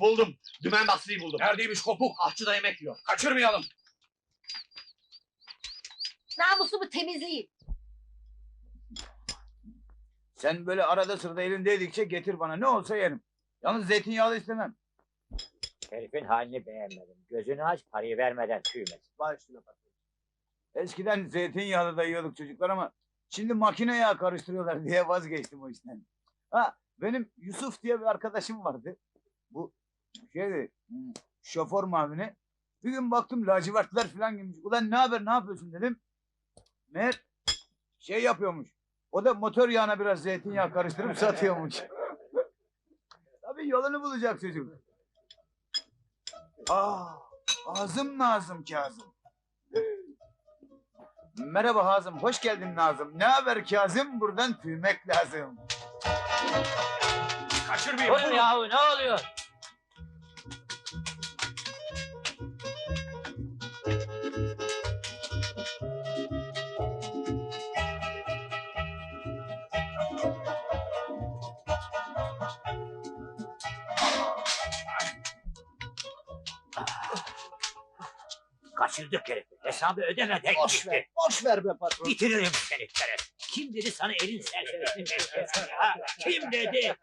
buldum. Dümen Basri'yi buldum. Neredeymiş kopuk? Ahçıda yemek yiyor. Kaçırmayalım. Namusumu temizleyin. Sen böyle arada sırada elindeydikçe getir bana. Ne olsa yerim. Yalnız zeytinyağlı istemem. Herifin halini beğenmedim. Gözünü aç parayı vermeden tüymesin. Baş üstüne patron. Eskiden zeytinyağlı da yiyorduk çocuklar ama şimdi makine yağı karıştırıyorlar diye vazgeçtim o işten. Ha benim Yusuf diye bir arkadaşım vardı. Bu şeydi hmm, şoför mavini. Bir gün baktım lacivertler falan giymiş. Ulan ne haber ne yapıyorsun dedim. Meğer şey yapıyormuş. O da motor yağına biraz zeytinyağı karıştırıp satıyormuş. Tabii yolunu bulacak çocuk. Aa, ağzım Nazım Kazım. Merhaba Hazım, hoş geldin Nazım. Ne haber Kazım? Buradan tüymek lazım. Kaçırmayalım. Dur yahu ne oluyor? Kaçırdık herifi. Hesabı ödemeden Boş gitti. ver, boş ver be patron. Bitiririm seni şeref. Kim dedi sana elin serserisini beklesin ha? Kim dedi?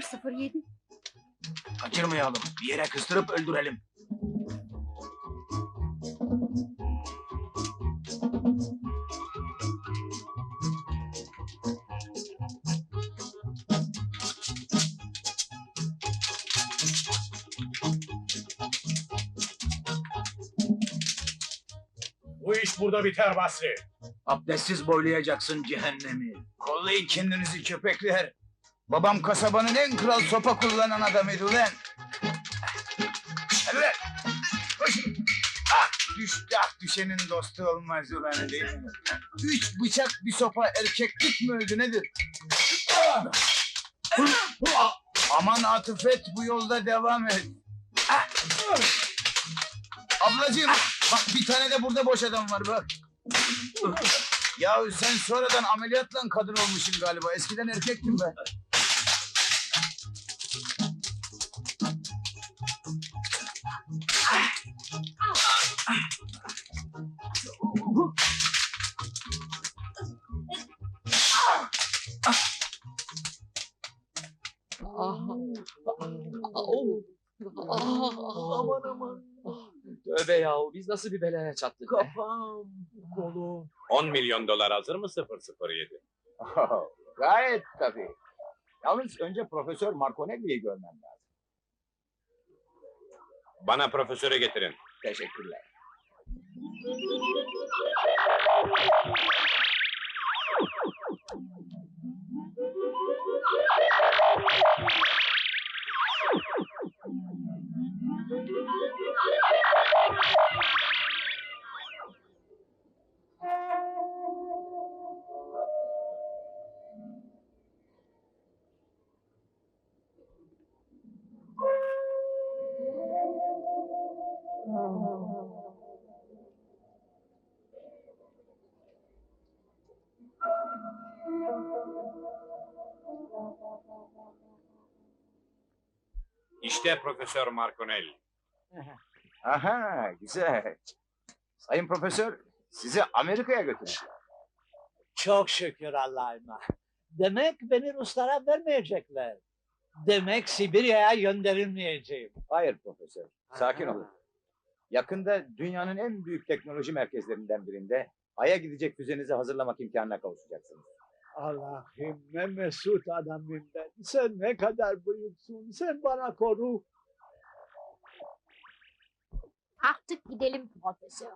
007. Kaçırmayalım. Bir yere kıstırıp öldürelim. Bu iş burada biter Basri. Abdestsiz boylayacaksın cehennemi. Kollayın kendinizi köpekler. Babam kasabanın en kral sopa kullanan adamıydı ulan. Hadi lan. Ah düştü ah düşenin dostu olmaz ulan değil mi? Üç bıçak bir sopa erkeklik mi öldü nedir? Aman Atıfet bu yolda devam et. Ah! Ablacığım bak bir tane de burada boş adam var bak. Ya sen sonradan ameliyatla kadın olmuşsun galiba. Eskiden erkektin be. Biz nasıl bir belaya çattık be? Kafam, kolum. 10 milyon dolar hazır mı 007? Gayet tabii. Yalnız önce Profesör Marconelli'yi görmem lazım. Bana profesöre getirin. Teşekkürler. İşte Profesör Marconelli. Aha güzel. Sayın Profesör sizi Amerika'ya götüreceğim. Çok şükür Allah'ıma. Demek beni Ruslara vermeyecekler. Demek Sibirya'ya gönderilmeyeceğim. Hayır profesör. Sakin olun. Yakında dünyanın en büyük teknoloji merkezlerinden birinde Ay'a gidecek füzenizi hazırlamak imkanına kavuşacaksınız. Allah'ım ne mesut adamım ben. Sen ne kadar büyüksün. Sen bana koru. Artık gidelim profesör.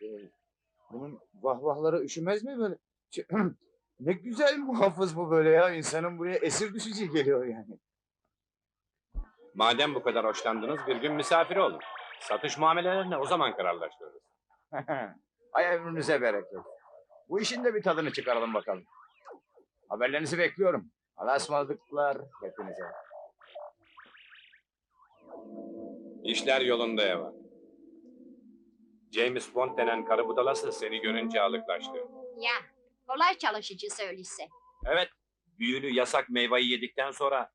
Şey, bunun vahvahları üşümez mi böyle? Ne güzel muhafız bu böyle ya. İnsanın buraya esir düşücü geliyor yani. Madem bu kadar hoşlandınız bir gün misafir olun. Satış muamelelerini o zaman kararlaştırırız. Ay ömrünüze bereket. Bu işin de bir tadını çıkaralım bakalım. Haberlerinizi bekliyorum. Allah'a ısmarladıklar hepinize. İşler yolunda Eva. James Bond denen karı budalası seni görünce alıklaştı. Ya kolay çalışıcı söylese. Evet, büyülü yasak meyveyi yedikten sonra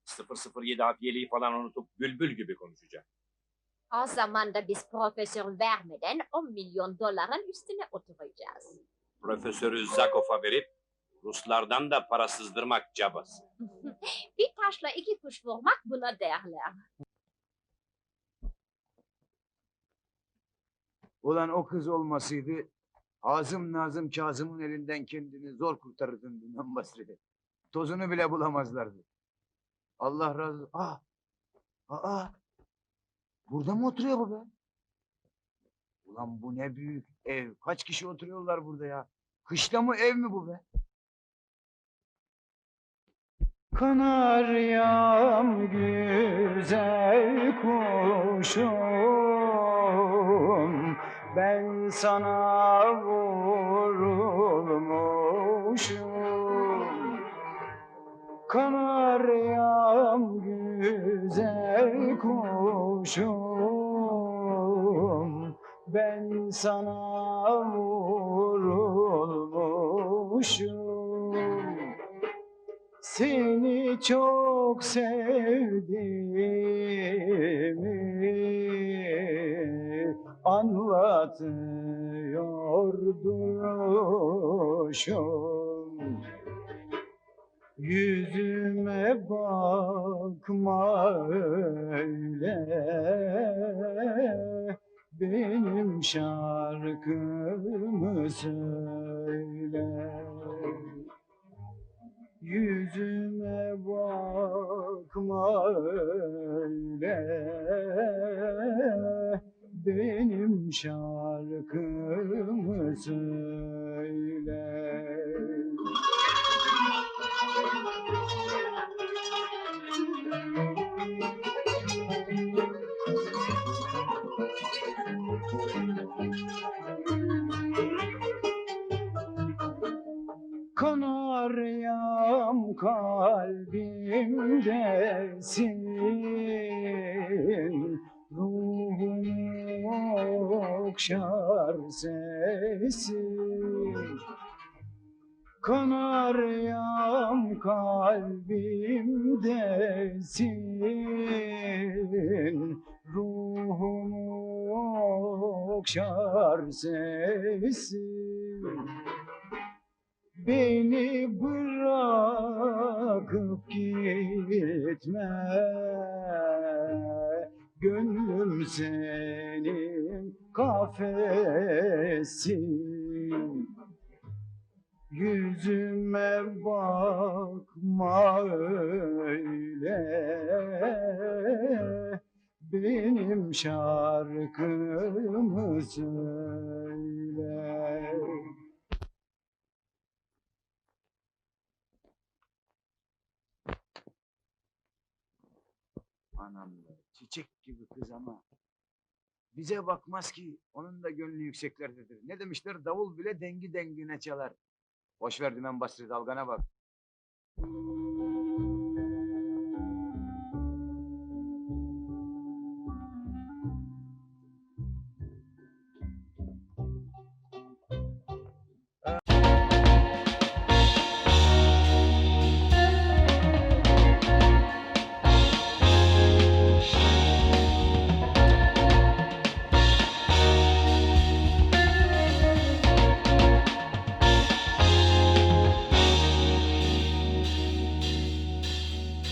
007 hafiyeliği falan unutup bülbül gibi konuşacak. O zaman da biz profesör vermeden 10 milyon doların üstüne oturacağız. Profesörü Zakov'a verip Ruslardan da para sızdırmak cabası. Bir taşla iki kuş vurmak buna derler. Ulan o kız olmasıydı. Ağzım Nazım Kazım'ın elinden kendini zor kurtarırdın Dümen Basri. Tozunu bile bulamazlardı. Allah razı olsun. Aa! Aa! Burada mı oturuyor bu be? Ulan bu ne büyük ev. Kaç kişi oturuyorlar burada ya? Kışla mı ev mi bu be? Kanaryam güzel kuşum Ben sana vurulmuşum Kanaryam güzel kuşum Ben sana vurulmuşum seni çok sevdiğimi anlatıyor duruşum. Yüzüme bakma öyle benim şarkımı söyle. Yüzüme bakma öyle Benim şarkımı söyle Kanaryam kalbimdesin Ruhumu okşar sesin Kanaryam kalbimdesin Ruhumu okşar sesin Beni bırakıp gitme. Gönlüm senin kafesin. Yüzüme bakma öyle. Benim şarkımı söyle Anam çiçek gibi kız ama. Bize bakmaz ki, onun da gönlü yükseklerdedir. Ne demişler, davul bile dengi dengine çalar. Boş ver Dümen Basri, dalgana bak.